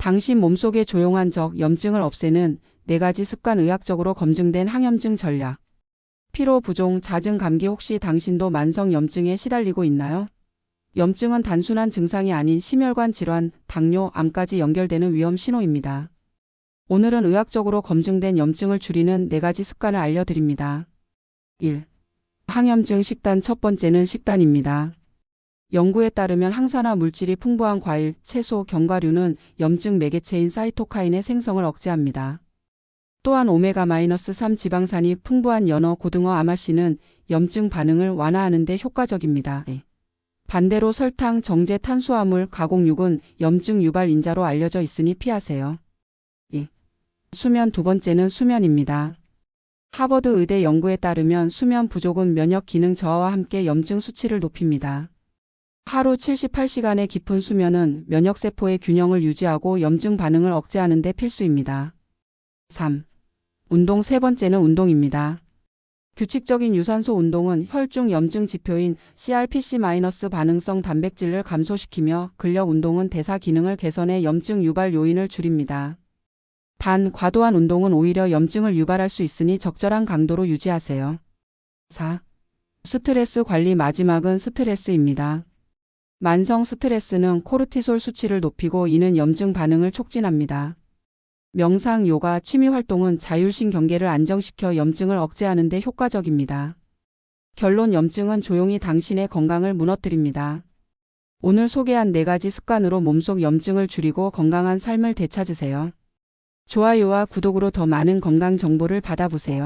당신 몸속의 조용한 적 염증을 없애는 네 가지 습관 의학적으로 검증된 항염증 전략. 피로 부종, 잦은 감기 혹시 당신도 만성 염증에 시달리고 있나요? 염증은 단순한 증상이 아닌 심혈관 질환, 당뇨, 암까지 연결되는 위험 신호입니다. 오늘은 의학적으로 검증된 염증을 줄이는 네 가지 습관을 알려드립니다. 1. 항염증 식단 첫 번째는 식단입니다. 연구에 따르면 항산화 물질이 풍부한 과일, 채소, 견과류는 염증 매개체인 사이토카인의 생성을 억제합니다. 또한 오메가-3 지방산이 풍부한 연어, 고등어, 아마씨는 염증 반응을 완화하는 데 효과적입니다. 반대로 설탕, 정제, 탄수화물, 가공육은 염증 유발 인자로 알려져 있으니 피하세요. 2. 수면 두 번째는 수면입니다. 하버드 의대 연구에 따르면 수면 부족은 면역 기능 저하와 함께 염증 수치를 높입니다. 하루 78시간의 깊은 수면은 면역세포의 균형을 유지하고 염증 반응을 억제하는 데 필수입니다. 3. 운동 세 번째는 운동입니다. 규칙적인 유산소 운동은 혈중 염증 지표인 CRPC- 반응성 단백질을 감소시키며 근력 운동은 대사 기능을 개선해 염증 유발 요인을 줄입니다. 단, 과도한 운동은 오히려 염증을 유발할 수 있으니 적절한 강도로 유지하세요. 4. 스트레스 관리 마지막은 스트레스입니다. 만성 스트레스는 코르티솔 수치를 높이고 이는 염증 반응을 촉진합니다. 명상, 요가, 취미 활동은 자율신 경계를 안정시켜 염증을 억제하는 데 효과적입니다. 결론 염증은 조용히 당신의 건강을 무너뜨립니다. 오늘 소개한 네 가지 습관으로 몸속 염증을 줄이고 건강한 삶을 되찾으세요. 좋아요와 구독으로 더 많은 건강 정보를 받아보세요.